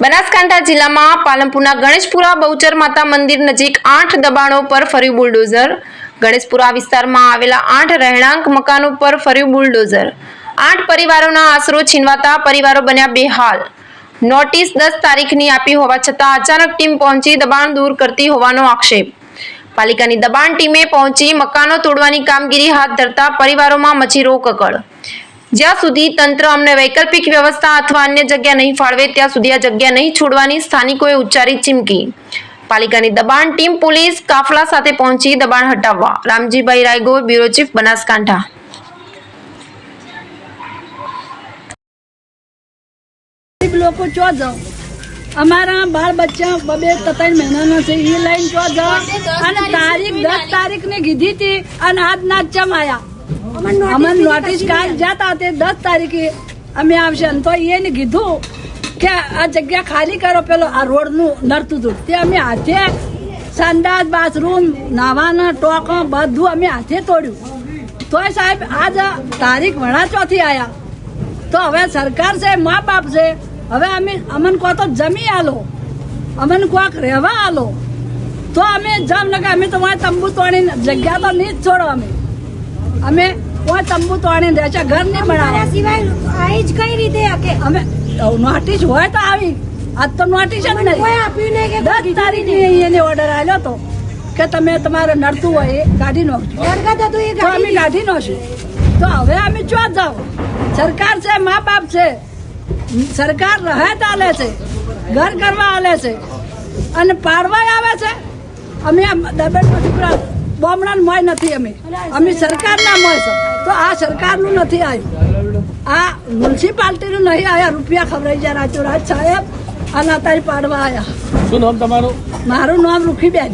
બનાસકાંઠા જિલ્લામાં પાલનપુરના ગણેશપુરા બહુચર માતા મંદિર નજીક આઠ દબાણો પર ફર્યું બુલડોઝર. ગણેશપુરા વિસ્તારમાં આવેલા આઠ રહેણાંક મકાનો પર ફર્યું બુલડોઝર. આઠ પરિવારોના આશરો છીનવાતા પરિવારો બન્યા બેહાલ. નોટિસ દસ તારીખની આપી હોવા છતાં અચાનક ટીમ પહોંચી દબાણ દૂર કરતી હોવાનો આક્ષેપ. પાલિકાની દબાણ ટીમે પહોંચી મકાનો તોડવાની કામગીરી હાથ ધરતા પરિવારોમાં મચી રોકકળ. જ્યાં સુધી તંત્ર અમને વૈકલ્પિક વ્યવસ્થા અથવા અન્ય જગ્યા નહીં ફાળવે, ત્યાં સુધી આ જગ્યા નહીં છોડવાની સ્થાનિકોએ ઉચ્ચારી ચીમકી. પાલિકાની દબાણ ટીમ પોલીસ કાફલા સાથે પહોંચી દબાણ હટાવવા. Ramjibhai Raigor, bureau chief, Banaskantha. લોકો ચો જાઓ? અમારા બાળ બચ્ચા બબે ત્રણ મહિનાના છે એ લઈને ચો જાઓ. અને તારીખ દસ તારીખ ને કીધી હતી અને આજ ના ચમ આયા અમને નોટિસ કાલ જતા તે દસ તારીખે અમે આવશે તો એને કીધું કે આ જગ્યા ખાલી કરો પેલો આ રોડનું નડતું હતું. તે અમે હાથે સંડાસ બાથરૂમ નાવાના ટોકો બધું અમે હાથે તોડ્યું. તોય સાહેબ આજ તારીખ વણા ચોથી આયા. તો હવે સરકાર છે મા બાપ છે હવે અમે અમન કહો તો જમી આલો. અમન કોક રહેવા આલો. તો અમે જામનગર અમે તો વાં તંબુ તોડીને જગ્યા તો નહીં જ છોડો અમે. અમે વાં તંબુ તોડીને રહેશે ઘર નહીં મારા બનાવે સિવાય આવી જ કઈ રીતે કે અમે નોટિસ હોય તો આવી. આજ તો નોટિસ જ નહીં. કોઈ આપ્યું નહીં કે દસ તારીખે એને ઓર્ડર આવ્યો તો કે તમે તમારે નડતું હોય એ કાઢી નાખજો. હરકત હતું એ અમે કાઢી નાખશું. તો હવે અમે ચો જાઓ? સરકાર છે મા બાપ છે. સરકાર રહેત આલે છે ઘર કરવા આલે છે. અને પાડવા આવે છે. અમે દબેટમાં છોકરા બોમણા મોય નથી અમે. અમે સરકારના મોય છે. તો આ સરકારનું નથી આવ્યું આ મ્યુનિસિપાલિટીનું નહીં આવ્યા રૂપિયા ખવડાઈ જાય રાજો રાજ સાહેબ આ નાતારી પાડવા આવ્યા શું નામ તમારું? મારું નામ રૂખીબેન.